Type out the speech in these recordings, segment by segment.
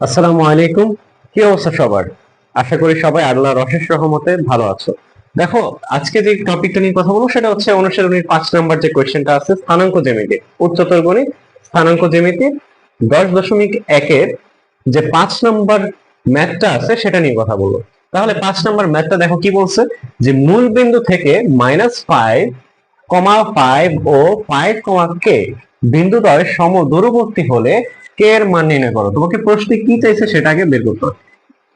আসসালামু আলাইকুম। কি অবস্থা সবার? আশা করি সবাই আল্লাহর অশেষ রহমতে ভালো আছো। দেখো, আজকে যে টপিকটা নিয়ে কথা বলব সেটা হচ্ছে অনুশীলনীর পাঁচ নাম্বার যে কোয়েশ্চেনটা আছে, স্থানাঙ্ক জ্যামিতি। উচ্চতর গণিত, স্থানাঙ্ক জ্যামিতি। দশ দশমিক একের যে পাঁচ নাম্বার ম্যাথটা আছে, সেটা নিয়ে কথা বলব। তাহলে পাঁচ নাম্বার ম্যাথটা দেখো কি বলছে? যে মূল বিন্দু থেকে মাইনাস ফাইভ কমা ফাইভ ও ফাইভ কমা কে বিন্দুদ্বয় সম দূরবর্তী হলে কে এর মান নির্ণয় করো। তোমাকে প্রশ্নে কি চাইছে সেটা আগে বের করতে হবে।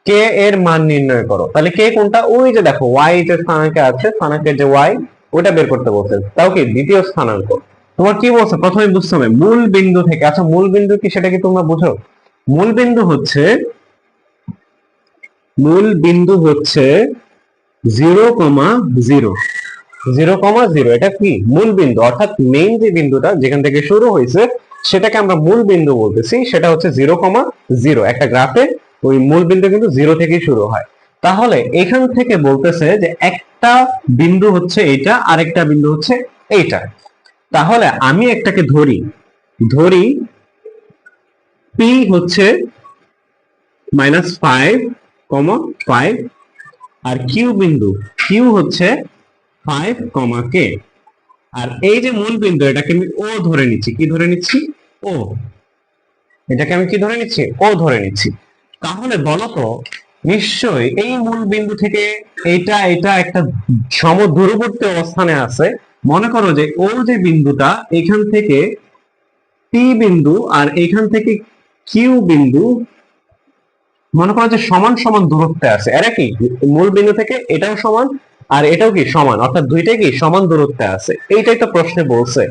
কে এর মান নির্ণয় করো। তাহলে কে কোনটা? ওই যে দেখো ওয়াই যে স্থানাঙ্কে আছে স্থানাঙ্কের যে ওয়াই ওটা বের করতে বলছে। তাও কি? দ্বিতীয় স্থানাঙ্ক। তোমার কি বলছে? প্রথমে বুঝতে হবে, মূল বিন্দু থেকে। আচ্ছা মূল বিন্দু কি সেটা কি তোমরা বুঝো? মূল বিন্দু হচ্ছে, মূল বিন্দু হচ্ছে zero comma zero. Zero comma zero, এটা কি? মূল বিন্দু। অর্থাৎ মেইন যে বিন্দুটা, যেখান থেকে শুরু হয়েছে সেটাকে আমরা মূল বিন্দু বলতেছি, সেটা হচ্ছে জিরো কমা জিরো। একটা গ্রাফে ওই মূল বিন্দু কিন্তু জিরো থেকেই শুরু হয়। তাহলে এখান থেকে বলতেছে যে একটা বিন্দু হচ্ছে এইটা, আরেকটা বিন্দু হচ্ছে এইটা। তাহলে আমি একটাকে ধরি ধরি পি হচ্ছে মাইনাস ফাইভ কমা ফাইভ আর কিউ বিন্দু কিউ হচ্ছে ফাইভ কমা কে আর এই যে মূল বিন্দু, এটাকে আমি ও ধরে নিচ্ছি। কি ধরে নিচ্ছি? ও, এটাকে আমি কি ধরে নিচ্ছি? ও ধরে নিচ্ছি। তাহলে বলতো, নিশ্চয়ই এই মূল বিন্দু থেকে এইটা এটা একটা সম দূরবর্তী অবস্থানে আছে। মনে করো যে ও যে বিন্দুটা, এখান থেকে টি বিন্দু আর এখান থেকে কিউ বিন্দু, মনে করো যে সমান সমান দূরত্বে আছে। এরা কি? মূল বিন্দু থেকে এটাও সমান আর এটাও কি সমান? অর্থাৎ দুইটাই কি সমান দূরত্বে আছে? এইটাই তো প্রশ্নে বলছে।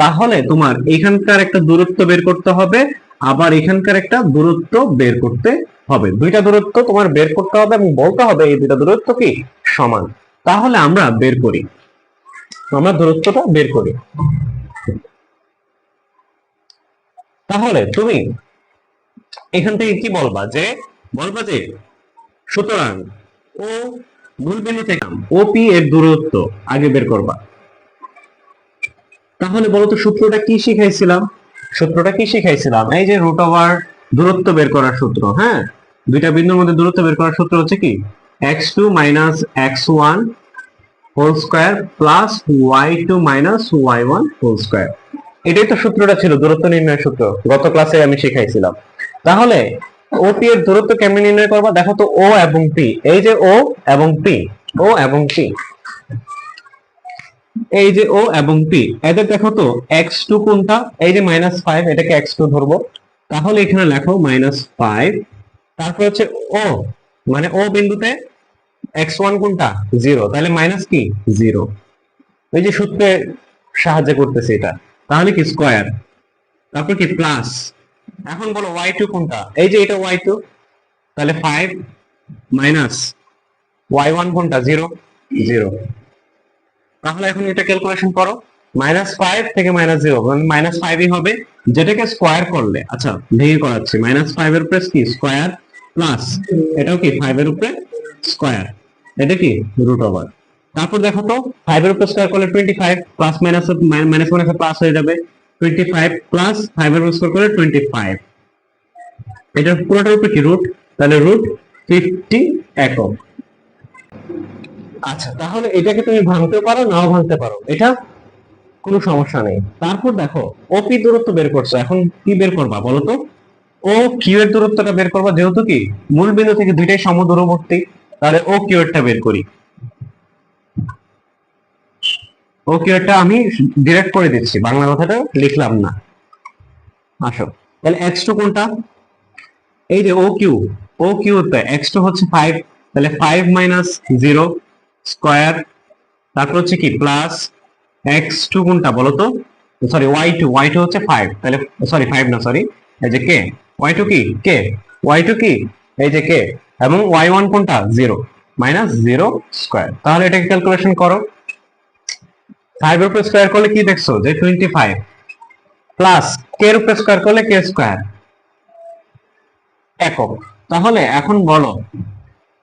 তাহলে তোমার এখানকার একটা দূরত্ব বের করতে হবে, আবার এখানকার একটা দূরত্ব বের করতে হবে। দুইটা দূরত্ব তোমার বের করতে হবে এবং বলতে হবে এই দুইটা দূরত্ব কি? সমান। তাহলে আমরা বের করি। আমরা দূরত্বটা বের করি। তাহলে তুমি এখান থেকে কি বলবা যে বলবা যে, সুতরাং ও মূল বিন্দু থেকে ওপি এর দূরত্ব আগে বের করবা। তাহলে বলতো সূত্রটা কি শিখাইছিলাম? সূত্রটা কি শিখাইছিলাম? এই যে রুট ওভার দূরত্ব বের করার সূত্র হ্যাঁ? দুইটা বিন্দুর মধ্যে দূরত্ব বের করার সূত্র হচ্ছে কি? X two minus x one whole square plus y two minus y one whole square এটাই তো সূত্রটা ছিল, দূরত্ব নির্ণয় সূত্র। গত ক্লাসে আমি শিখাইছিলাম। তাহলে ওপি এর দূরত্ব কেমনে নির্ণয় করবা? দেখো তো ও এবং পি এই যে ও এবং পি ও এবং পি এই যে ও এবং পি এদের দেখো তো এক্স টু কোনটা? এই যে মাইনাস ফাইভ এটাকে এক্স টু ধরবো। তাহলে এখানে লেখো মাইনাস ফাইভ তারপর হচ্ছে ও মানে ও বিন্দুতে এক্স ওয়ান কোনটা? জিরো তাহলে মাইনাস কি? জিরো এই যে সূত্রে সাহায্য করতেছে এটা। তাহলে কি স্কোয়ার তারপর কি প্লাস এখন বলো ওয়াই টু কোনটা? এই যে এটা ওয়াই টু তাহলে ফাইভ মাইনাস ওয়াই ওয়ান কোনটা? জিরো জিরো তাহলে এখন এটা ক্যালকুলেশন করো মাইনাস ফাইভ থেকে মাইনাস জিরো মাইনাস ফাইভই হবে, যেটাকে স্কোয়ার করলে। আচ্ছা ভেঙে করাচ্ছি মাইনাস ফাইভ এর উপরে কি? স্কোয়ার প্লাস এটাও কি? ফাইভ এর উপরে স্কোয়ার এটা কি? রুট ওভার তারপর দেখো তো ফাইভ এর উপরে স্কোয়ার করলে twenty five plus minus minus minus plus হয়ে যাবে। টোয়েন্টি ফাইভ প্লাস ফাইভ এর উপর স্কোয়ার করলে টোয়েন্টি ফাইভ এটার পুরোটার উপরে কি? রুট তাহলে রুট ফিফটি একক। আচ্ছা তাহলে এটাকে তুমি ভাঙতে পারো, নাও ভাঙতে পারো। এটা কোনো সমস্যা নেই। তারপর দেখো ওপি দূরত্ব বের করছ। এখন কি বের করবা বলো তো? ও কিউ এর দূরত্বটা বের করবা, যেহেতু কি মূল বিন্দু থেকে দুইটাই সম দূরবর্তী তাহলে ও কিউ এরটা বের করি। ও কিউ এরটা আমি ডিরেক্ট করে দিচ্ছি, বাংলা কথাটা লিখলাম না। আসো, তাহলে এক্স টু কোনটা? এই যে O Q O Q x two হচ্ছে ফাইভ তাহলে ফাইভ মাইনাস জিরো স্কোয়ার, তারপর হচ্ছে কি প্লাস এক্স টু কোনটা বলো তো? Sorry y two y two হচ্ছে ফাইভ তাহলে সরি ফাইভ না সরি এই যে কে ওয়াই টু কি কে ওয়াই টু কি, এই যে কে এবং ওয়াই ওয়ান কোনটা? জিরো মাইনাস জিরো স্কোয়ার তাহলে এটাকে ক্যালকুলেশন করো। ফাইভ এর উপরে স্কোয়ার করলে কি দেখছ? যে টোয়েন্টি ফাইভ প্লাস কে এর উপরে স্কোয়ার করলে কে স্কোয়ার একক, তাহলে এখন বলো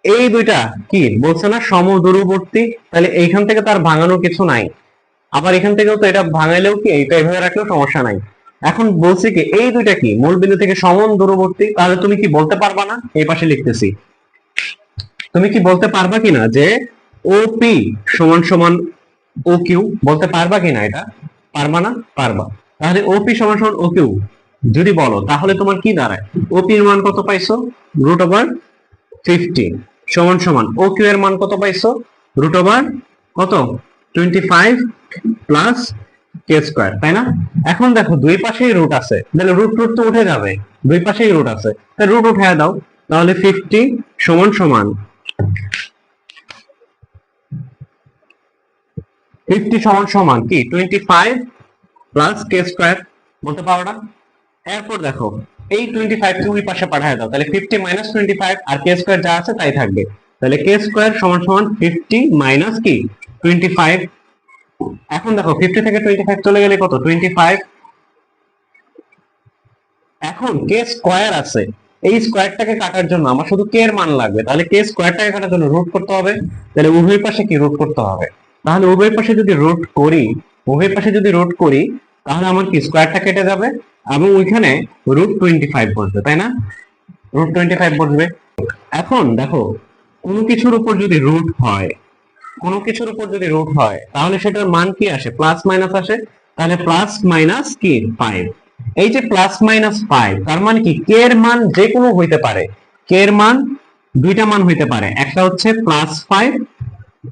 এই দুইটা কি? বলছে না সম দূরবর্তী তাহলে এইখান থেকে তার ভাঙানোর কিছু নাই। আবার এখান থেকেও তো এটা ভাঙাইলেও কি? এটা এভাবে রাখলেও সমস্যা নাই। এখন বলছি কি, এই দুইটা কি? মূল বিন্দু থেকে সমান দূরবর্তী তাহলে তুমি কি বলতে পারবা না? এই পাশে লিখতেছি। তুমি কি বলতে পারবা কিনা যে ওপি সমান সমান কিউ বলতে পারবা কিনা এটা? পারবা না? পারবা। তাহলে ওপি সমান সমান কিউ যদি বলো, তাহলে তোমার কি দাঁড়ায়? ওপি এর মান কত পাইছো? রুট ওভার ফিফটিন সমান সমান ও কিউ এর মান কত পাইছো? রুট ওভার কত? Twenty five plus K square তাই না? এখন দেখো, দুই পাশেই রুট আছে, তাহলে রুট রুট তো উঠে যাবে, দুই পাশেই রুট আছে তাহলে রুট উঠে দাও, তাহলে ফিফটি সমান সমান ফিফটি সমান সমান কি? Twenty five plus K square বলতে পারো না? এরপর দেখো এই টোয়েন্টি ফাইভ কে ওই পাশে পাঠায় দাও। তাহলে ফিফটি মাইনাস টোয়েন্টি ফাইভ আর কে স্কোয়ার যা আছে তাই থাকবে। তাহলে কে স্কোয়ার সমান সমান ফিফটি মাইনাস কি? টোয়েন্টি ফাইভ এখন দেখো ফিফটি থেকে টোয়েন্টি ফাইভ চলে গেলে কত? টোয়েন্টি ফাইভ এখন কে স্কোয়ার আছে। এই স্কোয়ারটাকে কাটার জন্য আমার শুধু কে এর মান লাগবে। তাহলে কে স্কোয়ারটাকে কাটার জন্য রুট করতে হবে। তাহলে উভয় পাশে কি রুট করতে হবে? তাহলে উভয় পাশে যদি রুট করি, উভয় পাশে যদি রুট করি, তাহলে আমার কি স্কোয়ারটা কেটে যাবে? এবং ওইখানে রুট টোয়েন্টি ফাইভ বসবে, তাই না? রুট টোয়েন্টি ফাইভ বসবে। এখন দেখো, কোনো কিছুর উপর যদি রুট হয়, কোনো কিছুর উপর যদি রুট হয়, তাহলে সেটার মান কি আসে? প্লাস মাইনাস আসে? তাহলে প্লাস মাইনাস কি? ফাইভ এই যে প্লাস মাইনাস ফাইভ তার মানে কি? কে এর মান যে কোনো হইতে পারে। কে এর মান দুইটা মান হইতে পারে। একটা হচ্ছে প্লাস ফাইভ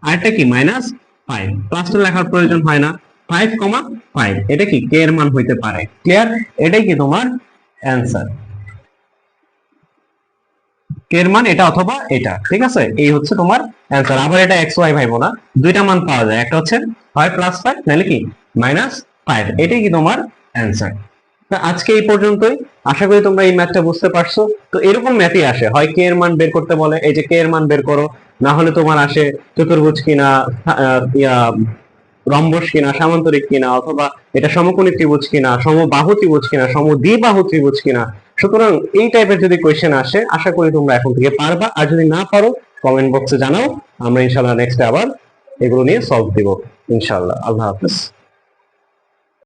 আরেকটা কি? মাইনাস ফাইভ প্লাসটা লেখার প্রয়োজন হয় না। ফাইভ কমা ফাইভ এটা কি? কে এর মান হইতে পারে। ক্লিয়ার এটাই কি তোমার অ্যান্সার এর মান এটা অথবা এটা। ঠিক আছে? এই হচ্ছে তোমার আবার এটা ভাইবো না দুইটা মান পাওয়া যায়। একটা হচ্ছে কি? এটাই কি তোমার আজকে এই পর্যন্তই। আশা করি তোমরা এই ম্যাথটা বুঝতে পারছ। তো এরকম ম্যাথই আসে। হয় কে এর মান বের করতে বলে, এই যে কে এর মান বের করো। না হলে তোমার আসে চতুর্ভুজ কিনা রম্বস কিনা, সামান্তরিক কিনা, অথবা এটা সমকোণী ত্রিভুজ কিনা, সমবাহু ত্রিভুজ কিনা, সমদ্বিবাহু ত্রিভুজ কিনা, সুতরাং এই টাইপের যদি কোয়েশ্চেন আসে, আশা করি তোমরা এখন থেকে পারবা। আর যদি না পারো কমেন্ট বক্সে জানাও। আমরা ইনশাল্লাহ নেক্সট আবার এগুলো নিয়ে সলভ দিব। ইনশাল্লাহ আল্লাহ হাফেজ।